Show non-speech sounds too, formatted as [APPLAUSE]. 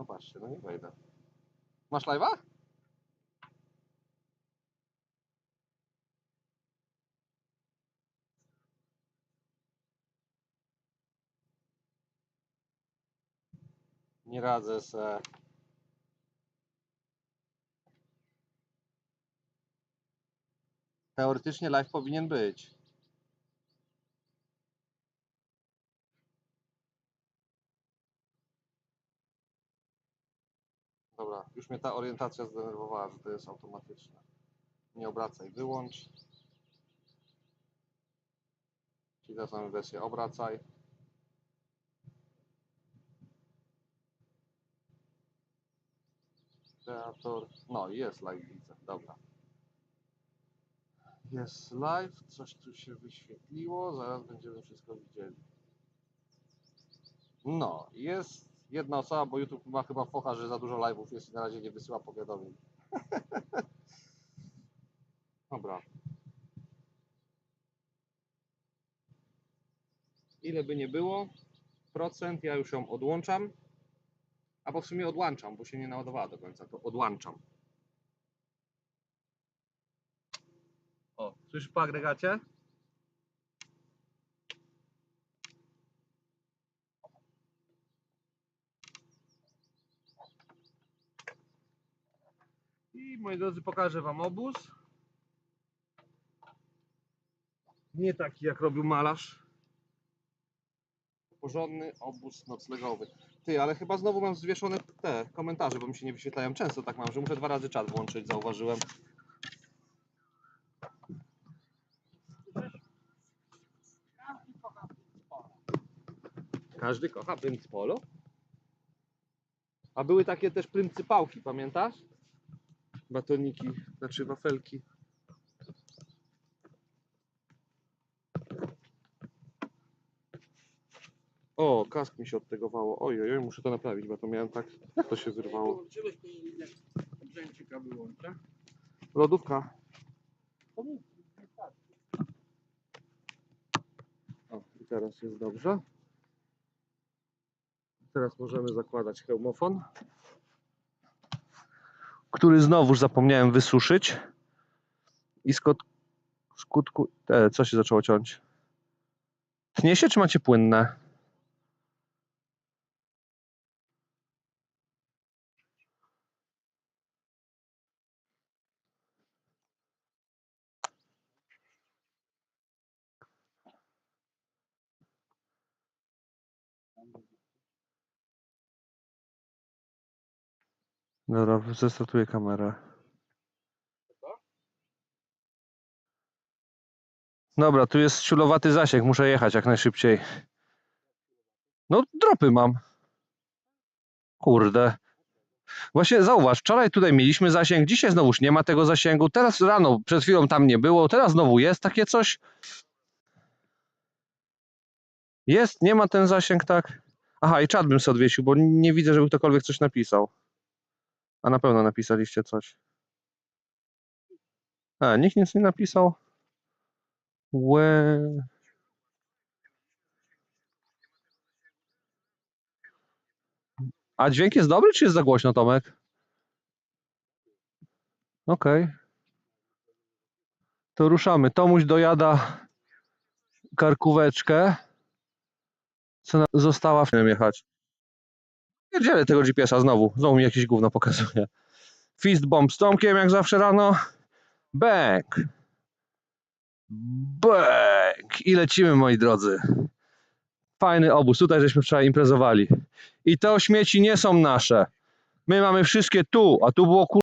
No patrzcie, no nie wejdę. Masz live'a? Nie radzę se. Teoretycznie live powinien być. Dobra, już mnie ta orientacja zdenerwowała, że to jest automatyczne. Nie obracaj, wyłącz. Czyli teraz mamy wersję obracaj. Kreator. No, jest live, widzę. Dobra. Jest live, coś tu się wyświetliło, zaraz będziemy wszystko widzieli. No, jest jedna osoba, bo YouTube ma chyba focha, że za dużo live'ów jest i na razie nie wysyła powiadomień. [LAUGHS] Dobra. Ile by nie było, procent, ja już ją odłączam. Albo w sumie odłączam, bo się nie naładowała do końca, to odłączam. O, słyszysz po agregacie? I moi drodzy, pokażę Wam obóz. Nie taki jak robił malarz. Porządny obóz noclegowy. Ty, ale chyba znowu mam zwieszone te komentarze, bo mi się nie wyświetlają. Często tak mam, że muszę dwa razy czat włączyć, zauważyłem. Każdy kocha prync polo. A były takie też pryncypałki, pamiętasz? Batoniki, znaczy wafelki. O, kask mi się odtegowało. Oj, oj, oj, muszę to naprawić, bo to miałem tak. Jak to się mi ile brzęcika wyłącza? Lodówka. O, i teraz jest dobrze. Teraz możemy zakładać hełmofon, który znowuż zapomniałem wysuszyć. I skut, skutku. E, co się zaczęło ciąć? Tnie się, czy macie płynne? Dobra, zestartuję kamerę. Dobra, tu jest ciulowaty zasięg, muszę jechać jak najszybciej. No, dropy mam. Kurde. Właśnie zauważ, wczoraj tutaj mieliśmy zasięg, dzisiaj znowuż nie ma tego zasięgu. Teraz rano, przed chwilą tam nie było, teraz znowu jest takie coś. Jest, nie ma ten zasięg, tak? Aha, i czat bym sobie odwiesił, bo nie widzę, żeby ktokolwiek coś napisał. A na pewno napisaliście coś. A, nikt nic nie napisał. Łe... A dźwięk jest dobry, czy jest za głośno, Tomek? Okej. To ruszamy. Tomuś dojada karkóweczkę, co została w tym jechać. Pierdzielę tego GPS-a znowu. Znowu mi jakieś gówno pokazuje. Fist bomb z Tomkiem, jak zawsze rano. Bang! Bang! I lecimy, moi drodzy. Fajny obóz. Tutaj żeśmy wczoraj imprezowali. I te śmieci nie są nasze. My mamy wszystkie tu, a tu było kur...